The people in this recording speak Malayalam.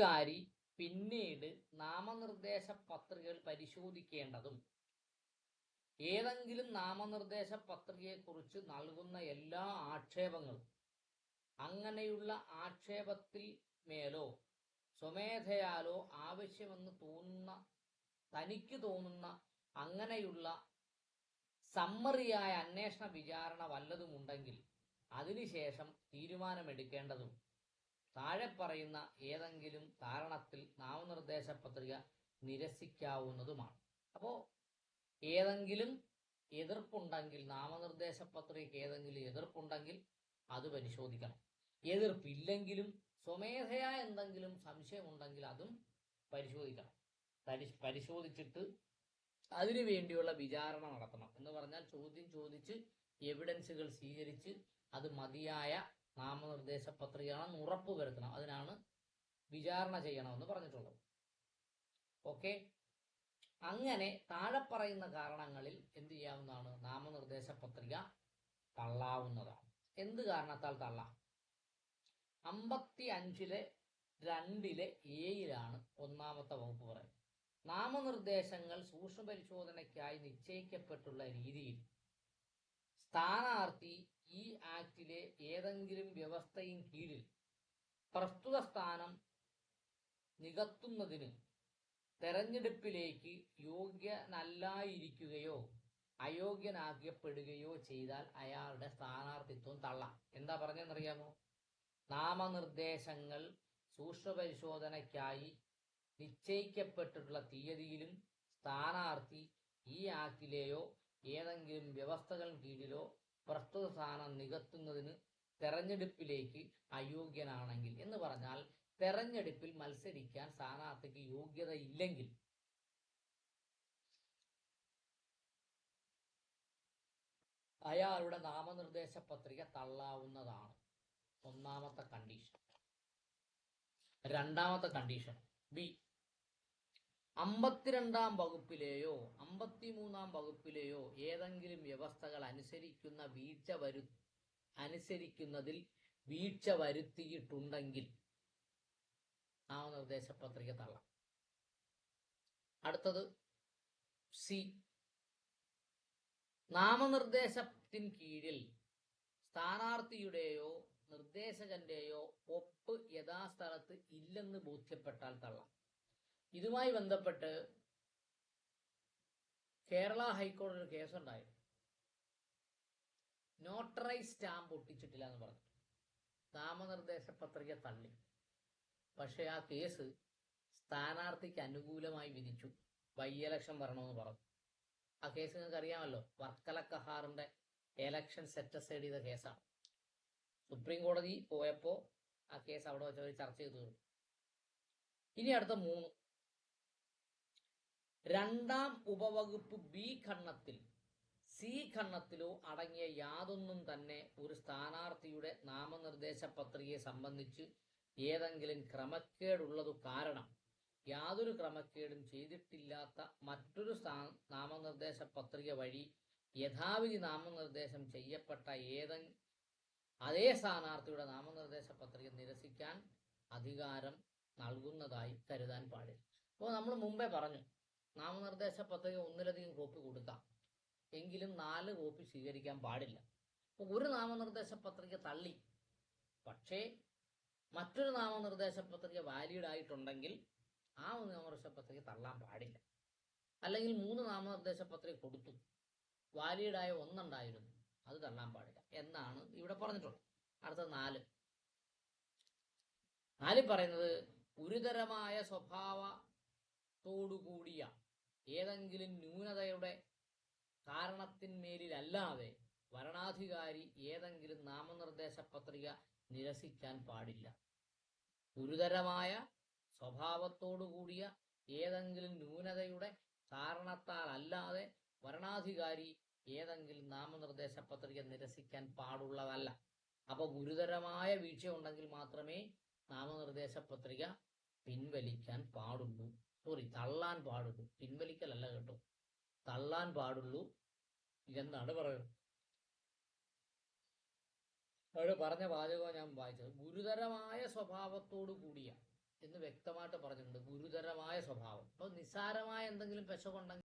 ഭരണാധികാരി പിന്നീട് നാമനിർദ്ദേശ പത്രികകൾ പരിശോധിക്കേണ്ടതും. ഏതെങ്കിലും നാമനിർദ്ദേശ പത്രികയെക്കുറിച്ച് നൽകുന്ന എല്ലാ ആക്ഷേപങ്ങളും അങ്ങനെയുള്ള ആക്ഷേപത്തിൽ മേലോ സ്വമേധയാലോ ആവശ്യമെന്ന് തോന്നുന്ന തനിക്ക് തോന്നുന്ന അങ്ങനെയുള്ള സമ്മറിയായ അന്വേഷണ വിചാരണ വല്ലതുമുണ്ടെങ്കിൽ അതിനുശേഷം തീരുമാനമെടുക്കേണ്ടതും. താഴെ പറയുന്ന ഏതെങ്കിലും കാരണത്തിൽ നാമനിർദ്ദേശ പത്രിക നിരസിക്കാവുന്നതുമാണ്. അപ്പോൾ ഏതെങ്കിലും എതിർപ്പുണ്ടെങ്കിൽ നാമനിർദ്ദേശ പത്രികയ്ക്ക് ഏതെങ്കിലും എതിർപ്പുണ്ടെങ്കിൽ അത് പരിശോധിക്കണം. എതിർപ്പില്ലെങ്കിലും സ്വമേധയാ എന്തെങ്കിലും സംശയമുണ്ടെങ്കിൽ അതും പരിശോധിക്കണം. പരി- പരിശോധിച്ചിട്ട് അതിനു വേണ്ടിയുള്ള വിചാരണ നടത്തണം. എന്ന് പറഞ്ഞാൽ ചോദ്യം ചോദിച്ച് എവിഡൻസുകൾ സ്വീകരിച്ച് അത് മതിയായ നാമനിർദ്ദേശ പത്രികയാണെന്ന് ഉറപ്പ് വരുത്തണം. അതിനാണ് വിചാരണ ചെയ്യണമെന്ന് പറഞ്ഞിട്ടുള്ളത്. ഓക്കെ? അങ്ങനെ താഴെ പറയുന്ന കാരണങ്ങളിൽ എന്ത് ചെയ്യാവുന്നതാണ്? നാമനിർദ്ദേശ പത്രിക തള്ളാവുന്നതാണ്. എന്ത് കാരണത്താൽ തള്ളാം? അമ്പത്തി അഞ്ചിലെ രണ്ടിലെ ഏയിലാണ് ഒന്നാമത്തെ വകുപ്പ് പറയുന്നത്. നാമനിർദ്ദേശങ്ങൾ സൂക്ഷ്മ പരിശോധനയ്ക്കായി നിശ്ചയിക്കപ്പെട്ടുള്ള രീതിയിൽ സ്ഥാനാർത്ഥി ഈ ആക്ടിലെ ഏതെങ്കിലും വ്യവസ്ഥയും കീഴിൽ പ്രസ്തുത സ്ഥാനം നികത്തുന്നതിന് തെരഞ്ഞെടുപ്പിലേക്ക് യോഗ്യനല്ലായിരിക്കുകയോ അയോഗ്യനാക്കപ്പെടുകയോ ചെയ്താൽ അയാളുടെ സ്ഥാനാർത്ഥിത്വം തള്ളാം. എന്താ പറഞ്ഞെന്നറിയാമോ നാമനിർദ്ദേശങ്ങൾ സൂക്ഷ്മ പരിശോധനയ്ക്കായി നിശ്ചയിക്കപ്പെട്ടിട്ടുള്ള തീയതിയിലും സ്ഥാനാർത്ഥി ഈ ആക്ടിലെയോ ഏതെങ്കിലും വ്യവസ്ഥകൾ കീഴിലോ പ്രസ്തുത സ്ഥാനം നികത്തുന്നതിന് തെരഞ്ഞെടുപ്പിലേക്ക് അയോഗ്യനാണെങ്കിൽ എന്ന് പറഞ്ഞാൽ തെരഞ്ഞെടുപ്പിൽ മത്സരിക്കാൻ സ്ഥാനാർത്ഥിക്ക് യോഗ്യത ഇല്ലെങ്കിൽ അയാളുടെ നാമനിർദ്ദേശ പത്രിക തള്ളാവുന്നതാണ്. ഒന്നാമത്തെ കണ്ടീഷൻ രണ്ടാമത്തെ കണ്ടീഷൻ ബി അമ്പത്തിരണ്ടാം വകുപ്പിലെയോ അമ്പത്തിമൂന്നാം വകുപ്പിലെയോ ഏതെങ്കിലും വ്യവസ്ഥകൾ അനുസരിക്കുന്ന വീഴ്ച വരു അനുസരിക്കുന്നതിൽ വീഴ്ച വരുത്തിയിട്ടുണ്ടെങ്കിൽ നാമനിർദ്ദേശ പത്രിക തള്ളാം. അടുത്തത് സി. നാമനിർദ്ദേശത്തിന് കീഴിൽ സ്ഥാനാർത്ഥിയുടെയോ നിർദ്ദേശകന്റെയോ ഒപ്പ് യഥാസ്ഥലത്ത് ഇല്ലെന്ന് ബോധ്യപ്പെട്ടാൽ തള്ളാം. ഇതുമായി ബന്ധപ്പെട്ട് കേരള ഹൈക്കോടതി ഒരു കേസുണ്ടായി. നോട്ടറൈസ് സ്റ്റാമ്പ് ഒട്ടിച്ചിട്ടില്ല എന്ന് പറഞ്ഞു. നാമനിർദ്ദേശ പത്രിക തള്ളി. പക്ഷെ ആ കേസ് സ്ഥാനാർത്ഥിക്ക് അനുകൂലമായി വിധിച്ചു. ബൈ ഇലക്ഷൻ വരണമെന്ന് പറഞ്ഞു. ആ കേസ് നിങ്ങൾക്ക് അറിയാമല്ലോ. വർക്കല കഹാറിന്റെ എലക്ഷൻ സെറ്റസൈഡ് ചെയ്ത കേസാണ്. സുപ്രീം കോടതി പോയപ്പോ ആ കേസ് അവിടെ വെച്ച് അവർ ചർച്ച ചെയ്തു. ഇനി അടുത്ത മൂന്ന്. രണ്ടാം ഉപവകുപ്പ് ബി ഖണ്ണത്തിൽ സി ഖണ്ണത്തിലോ അടങ്ങിയ യാതൊന്നും തന്നെ ഒരു സ്ഥാനാർത്ഥിയുടെ നാമനിർദ്ദേശ പത്രികയെ സംബന്ധിച്ച് ഏതെങ്കിലും ക്രമക്കേടുള്ളതു കാരണം യാതൊരു ക്രമക്കേടും ചെയ്തിട്ടില്ലാത്ത മറ്റൊരു സ്ഥാ- നാമനിർദ്ദേശ പത്രിക വഴി യഥാവിധി നാമനിർദ്ദേശം ചെയ്യപ്പെട്ട ഏത അതേ സ്ഥാനാർത്ഥിയുടെ നാമനിർദ്ദേശ പത്രിക നിരസിക്കാൻ അധികാരം നൽകുന്നതായി കരുതാൻ പാടില്ല. അപ്പോൾ നമ്മൾ മുമ്പേ പറഞ്ഞു നാമനിർദ്ദേശ പത്രിക ഒന്നിലധികം കോപ്പി കൊടുക്കാം. എങ്കിലും നാല് കോപ്പി സ്വീകരിക്കാൻ പാടില്ല. അപ്പോൾ ഒരു നാമനിർദ്ദേശ പത്രിക തള്ളി. പക്ഷേ മറ്റൊരു നാമനിർദ്ദേശ പത്രിക വാലിഡ് ആയിട്ടുണ്ടെങ്കിൽ ആ നാമനിർദ്ദേശ പത്രിക തള്ളാൻ പാടില്ല. അല്ലെങ്കിൽ മൂന്ന് നാമനിർദ്ദേശ പത്രിക കൊടുത്തു വാലിഡായ ഒന്നുണ്ടായിരുന്നു. അത് തള്ളാൻ പാടില്ല. എന്നാണ് ഇവിടെ പറഞ്ഞിട്ടുള്ളത്. അടുത്ത നാല്. നാല് പറയുന്നത് ഗുരുതരമായ സ്വഭാവത്തോടുകൂടിയ ഏതെങ്കിലും ന്യൂനതയുടെ കാരണത്തിന്മേലിലല്ലാതെ വരണാധികാരി ഏതെങ്കിലും നാമനിർദ്ദേശ പത്രിക നിരസിക്കാൻ പാടില്ല. ഗുരുതരമായ സ്വഭാവത്തോടുകൂടിയ ഏതെങ്കിലും ന്യൂനതയുടെ കാരണത്താൽ അല്ലാതെ ഭരണാധികാരി ഏതെങ്കിലും നാമനിർദ്ദേശ പത്രിക നിരസിക്കാൻ പാടുള്ളതല്ല. അപ്പൊ ഗുരുതരമായ വീഴ്ച ഉണ്ടെങ്കിൽ മാത്രമേ നാമനിർദ്ദേശ പത്രിക പിൻവലിക്കാൻ പാടുള്ളൂ. തള്ളാൻ പാടുള്ളൂ. പിൻവലിക്കലല്ല കേട്ടോ. തള്ളാൻ പാടുള്ളൂ എന്നാണ് പറയുന്നത്. അവിടെ പറഞ്ഞ വാചകമാണ് ഞാൻ വായിച്ചത്. ഗുരുതരമായ സ്വഭാവത്തോടു കൂടിയ എന്ന് വ്യക്തമായിട്ട് പറഞ്ഞിട്ടുണ്ട്. ഗുരുതരമായ സ്വഭാവം. അപ്പൊ നിസ്സാരമായ എന്തെങ്കിലും പെശകുണ്ടെങ്കിൽ